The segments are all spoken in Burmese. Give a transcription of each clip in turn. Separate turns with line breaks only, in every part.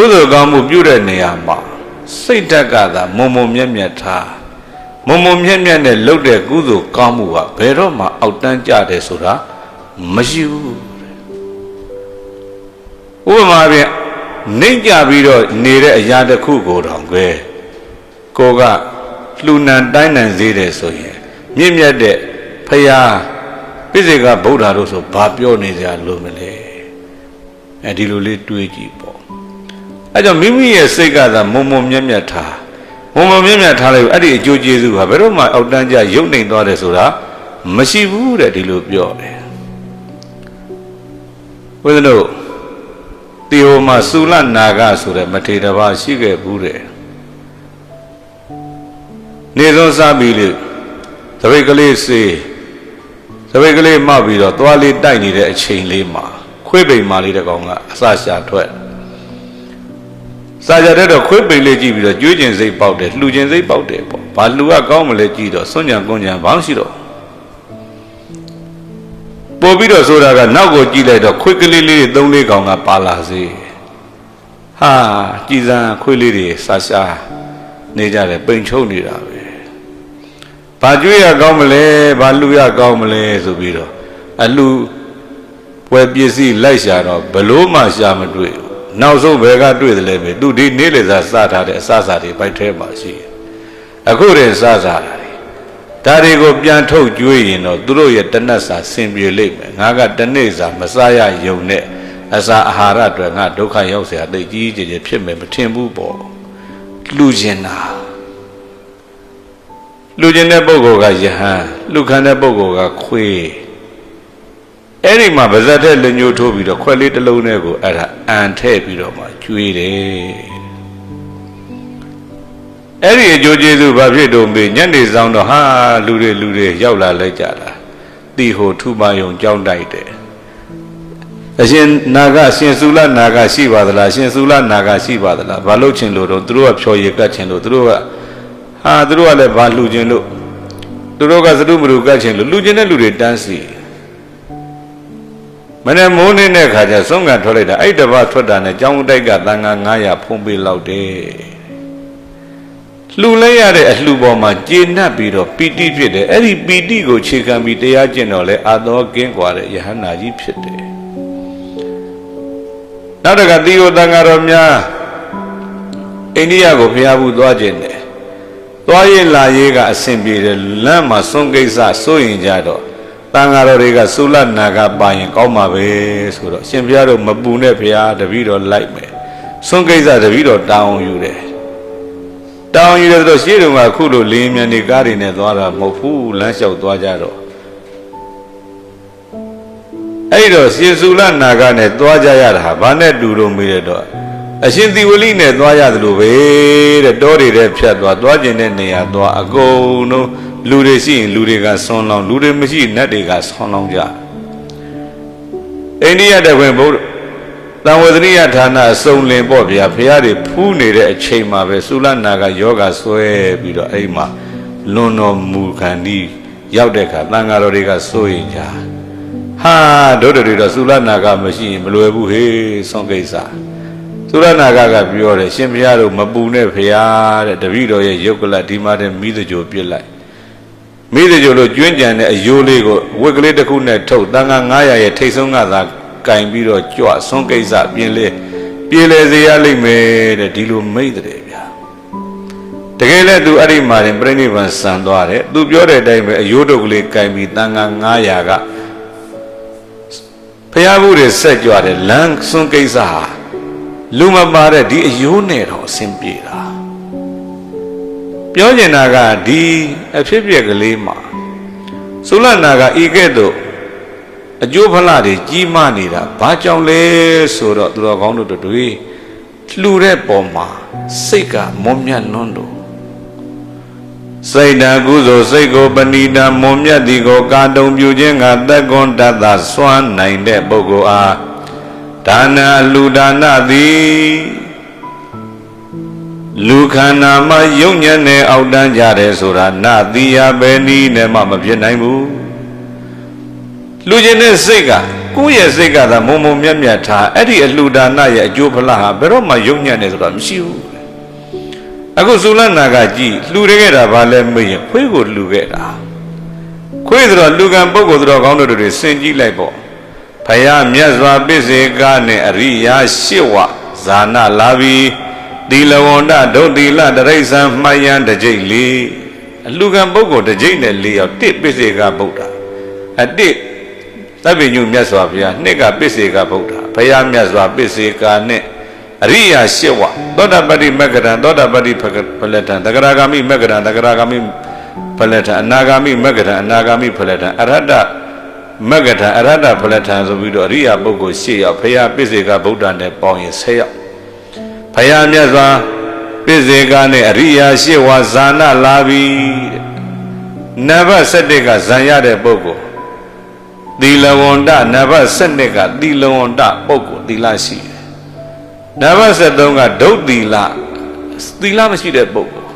ကုသိုလ်ကောင်းမှုပြုတဲ့နေရာမှာစိတ်ဓာတ်ကသာမုံမုံမြက်မြက်ထားမုံမုံမြက်မြက်နဲ့လှုပ်တဲ့ကုသိုလ်ကောင်းမှုကဘယ်တော့မှအောက်တန်းကြတယ်ဆိုတာမရှိဘူးဥပမာဖြင့်နှိမ့်ကြပြီးတော့နေတဲ့အရာတစ်ခုကိုတောင်ပဲကိုကလှူနံတိုင်းနံစေးတယ်ဆိုရင်မြင့်မြတ်တဲ့ဖရာပိစိကဗုဒ္ဓတို့ဆိုဘာပြောနေကြလို့မလဲအဲဒီလိုလေးတွေးကြည့်ပေါ့ အဲကြောင့်မိမိရဲ့စိတ်ကသာမုံမုံမြတ်မြတ်ထားမုံမုံမြတ်မြတ်ထားလိုက်အဲ့ဒီအကျိုးကျေးဇူးဟာဘယ်တော့မှအောက်တန်းကြရုပ်နှိမ်သွားတယ်ဆိုတာမရှိဘူးတဲ့ဒီလိုပြောတယ်ဝိသတို့တီဟိုမှာသုလနာဂဆိုတဲ့မထေရဘာရှိခဲ့ဘူးတဲ့နေစွန်းစားပြီးလေသပိတ်ကလေးစေးသပိတ်ကလေးမှပြီးတော့သွားလေးတိုက်နေတဲ့အချိန်လေးမှာခွေးပိန်မာလေးတကောင်ကအစရှာထွက် စာကြတဲ့တော့ခွေးပိန်လေးကြည့်ပြီးတော့ကျွေးကျင်စိတ်ပေါက်တယ်လှူကျင်စိတ်ပေါက်တယ်ပေါ့ဘာလှူကကောင်းမလဲကြည့်တော့စွန့်ကြံကွန့်ကြံဘာမှရှိတော့ပို့ပြီးတော့ဆိုတာကနောက်ကိုကြည့်လိုက်တော့ခွေးကလေးလေးတွေသုံးလေးကောင်ကပါလာစေဟာကြည်စံခွေးလေးတွေစာရှာနေကြတယ်ပိန်ချုံနေတာပဲဘာကျွေးရကောင်းမလဲဘာလှူရကောင်းမလဲဆိုပြီးတော့အလှူပွဲပစ္စည်းလိုက်ရှာတော့ဘလို့မှရှာမတွေ့ဘူး နောက်ဆုံးဘယ်ကတွေ့တယ်လဲပဲသူဒီနေ့လေစာစထားတဲ့အစအစာတွေပိုက်ထဲမှာရှိတယ်အခုတည်းစစားတာတွေဒါတွေကိုပြန်ထုတ်ကျွေးရင်တော့သူတို့ရဲ့တနတ်စာဆင်ပြေလိမ့်မယ်ငါကတနေ့စာမစားရယုံနဲ့အစာအာဟာရအတွက်ငါဒုက္ခရောက်เสียအသိကြီးကြီးကြီးဖြစ်မယ်မထင်ဘူးပေါ့လူကျင်တာလူကျင်တဲ့ပုဂ္ဂိုလ်ကယဟန်လူခံတဲ့ပုဂ္ဂိုလ်ကခွေး အဲ့ဒီမှာဗဇက်တဲ့လက်ညှိုးထိုးပြီးတော့ခွက်လေးတစ်လုံးနဲ့ကိုအဲ့ဒါအန်ထဲ့ပြီးတော့မှကျွေးတယ်အဲ့ဒီအကျိုးကျေးဇူးဘာဖြစ်တော့မေးညနေဆောင်တော့ဟာလူတွေလူတွေရောက်လာလိုက်ကြတာတီဟိုထူပါယုံကြောင်းတိုက်တယ်အရှင်နာဂရှင်စုလနာဂရှိပါသလားရှင်စုလနာဂရှိပါသလားဘာလို့ချင်လို့တော့သူတို့ကဖြော်ရည်ကတ်ချင်လို့သူတို့ကဟာသူတို့ကလည်းဘာလှူချင်လို့သူတို့ကသတုမရုကတ်ချင်လို့လှူချင်တဲ့လူတွေတန်းစီ မနေ့မိုးနေ့တဲ့ခါကျဆုံးကထွက်လိုက်တာအဲ့တပတ်ထွက်တာနဲ့ကျောင်းတိုက်ကတန်ခါ900ဖုံးပေးလောက်တယ်လှူလိုက်ရတဲ့အလှူပေါ်မှာကျေနပ်ပြီးတော့ပီတိဖြစ်တယ်အဲ့ဒီပီတိကိုခြေခံပြီးတရားကျင့်တော့လဲအာသောကင်းကွာတဲ့ယဟန္တာကြီးဖြစ်တယ်နောက်တခါတိယတန်ဃာတော်များအိန္ဒိယကိုဘုရားဘူးသွားခြင်းတယ်သွားရင်လာရေးကအဆင်ပြေတယ်လမ်းမှာဆုံးကိစ္စစိုးရင်ကြတော့ တန်ဃာတော်တွေကသုလနာကပါရင်ကောင်းမှာပဲဆိုတော့ရှင်ဘုရားတို့မပူနဲ့ဘုရားတပည့်တော်လိုက်မယ်ဆုံးကိစ္စတပည့်တော်တောင်းယူတယ်တောင်းယူတယ်ဆိုတော့ရှေ့တုန်းကခုလိုလင်းမြန်နေကားတွေနဲ့သွားတာမဟုတ်ဘူးလမ်းလျှောက်သွားကြတော့အဲ့တော့ရှင်သုလနာကနဲ့သွားကြရတာဟာဘာနဲ့တူလို့မေးရတော့အရှင်သီဝလိနဲ့သွားရတယ်လို့ပဲတဲ့တောတွေထဲဖြတ်သွားသွားကျင်တဲ့နေရာသွားအကုန်လုံး လူတွေရှိရင်လူတွေကဆွန်းလောင်းလူတွေမရှိနတ်တွေကဆွန်းလောင်းကြအိန္ဒိယတခွင်ဘုရားတံဝဒရိယဌာနအစုံလင်ပေါ့ဗျာဖះတွေဖူးနေတဲ့အချိန်မှာပဲသုလနာကယောဂဆွဲပြီးတော့အဲ့မှာလွန်တော်မူခံဒီရောက်တဲ့အခါတန်ဃာတော်တွေကစိုးရင်ကြဟာတို့တွေတော့သုလနာကမရှိရင်မလွယ်ဘူးဟေးဆုံးကိစ္စသုရနာကကပြောတယ်ရှင်ဘုရားတို့မပူနဲ့ဖရာတဲ့တပည့်တော်ရဲ့ယုတ်ကလဒီမှာတဲ့မိသကြိုပြစ်လိုက် မိသကြိုလို့ကျွင်းကြံတဲ့အယိုးလေးကိုဝက်ကလေးတစ်ခုနဲ့ထုတ်တန်ခါ900ရဲ့ထိတ်ဆုံးကသာကင်ပြီးတော့ကြွဆုံးကိစ္စပြင်းလေပြေလေစေရလိမ့်မယ်တဲ့ဒီလိုမိတ်တယ်ဗျာတကယ်လဲသူအဲ့ဒီမှာရင်ပြိဋိဘံဆန်သွားတယ်သူပြောတဲ့အတိုင်းပဲအယိုးတုပ်ကလေးကင်ပြီးတန်ခါ900ကဖရာဘူးတွေဆက်ကြွတယ်လမ်းဆုံးကိစ္စဟာလူမပါတဲ့ဒီအယိုးနဲ့တော့အဆင်ပြေတာ ပြောကျင်တာကဒီအဖြစ်ပြက်ကလေးမှာသုလနာကဤကဲ့သို့အကျိုးဖလားတွေကြီးမားနေတာဘာကြောင့်လဲဆိုတော့သူတော်ကောင်းတို့တွေလှူတဲ့ပုံမှာစိတ်ကမွန်မြတ်လွန်းလို့စိတ်တကုသိုလ်စိတ်ကိုပဏိတမွန်မြတ်သည်ကိုကာတုံပြုခြင်းကသက်ကွန်တတ်သာစွမ်းနိုင်တဲ့ပုဂ္ဂိုလ်အားဒါနာလူဒါနသည် လူခန္ဓာမှာယုံညံ့တဲ့အောက်တန်းကြတယ်ဆိုတာနတိယပဲနီးနဲ့မှမဖြစ်နိုင်ဘူးလူချင်းတဲ့စိတ်ကကိုယ့်ရဲ့စိတ်ကသာမုံမုံမြတ်မြတ်ထားအဲ့ဒီအလှူဒါနရဲ့အကျိုးဖလားဟာဘယ်တော့မှယုံညံ့နေဆိုတာမရှိဘူးအခုဇူလနာကကြည်လှူရခဲ့တာဘာလဲမေးရင်ခွေးကိုလှူခဲ့တာခွေးဆိုတော့လူကံပုဂ္ဂိုလ်ဆိုတော့ကောင်းတို့တွေစင်ကြည့်လိုက်ပေါ့ဖယားမြတ်စွာပစ္စေကနဲ့အရိယာရှစ်ဝဇာနာလာပြီ သီလဝန္တဒုတ်သီလတရိษံမှတ်ယံတစ်ကြိတ်လေးအလူကံပုဂ္ဂိုလ်တစ်ကြိတ်နဲ့လေးယောက်တစ်ပစ္စေကဗုဒ္ဓအတစ်သဗ္ဗညုမြတ်စွာဘုရားနှစ်ကပစ္စေကဗုဒ္ဓဘုရားမြတ်စွာပစ္စေကနဲ့အရိယာရှစ်ဝသောတာပတ္တိမက္ကရံသောတာပတ္တိဖလတံတဂရဂာမိမက္ကရံတဂရဂာမိဖလတံအနာဂာမိမက္ကရံအနာဂာမိဖလတံအရဟတမက္ကထအရဟတဖလထံဆိုပြီးတော့အရိယာပုဂ္ဂိုလ်၈ယောက်ဘုရားပစ္စေကဗုဒ္ဓနဲ့ပေါင်းရင်၁၀ယောက် ဘုရားမြတ်စွာပစ္စေကနဲ့အရိယာရှစ်ဝါဇာနာလာပြီတဲ့နံပါတ်၁၁ကဇံရတဲ့ပုဂ္ဂိုလ်သီလဝန္တနံပါတ်၁၂ကသီလဝန္တပုဂ္ဂိုလ်သီလရှိတယ်နံပါတ်73ကဒုတ်သီလသီလမရှိတဲ့ပုဂ္ဂိုလ်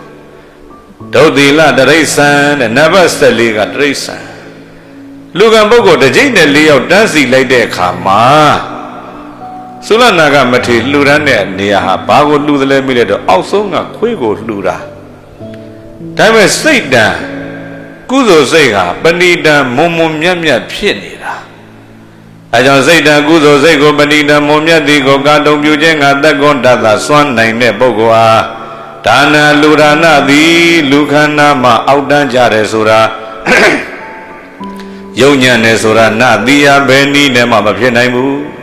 ဒုတ်သီလတရိษံတဲ့နံပါတ်14ကတရိษံလူကံပုဂ္ဂိုလ်တစ်ကြိမ်နဲ့၄ယောက်တန်းစီလိုက်တဲ့အခါမှာ သုလနာကမထေလှူဒန်းတဲ့နေရာဟာဘာကိုလှူသလဲမေးလိုက်တော့အောက်ဆုံးကခွေးကိုလှူတာဒါပေမဲ့စိတ်တန်ကုသိုလ်စိတ်ဟာပဏိတံမုံမုံမြတ်မြတ်ဖြစ်နေတာအဲကြောင့်စိတ်တံကုသိုလ်စိတ်ကိုပဏိတံမုံမြတ်သည်ကိုကာတုံပြုခြင်းကသက်ကွန်တတ်သာစွမ်းနိုင်တဲ့ပုဂ္ဂိုလ်ဟာဒါနလူဒါနသည်လူခန္ဓာမှာအောက်တန်းကြတယ်ဆိုတာယုံညံ့တယ်ဆိုတာနသီယဘယ်နည်းနဲ့မှမဖြစ်နိုင်ဘူး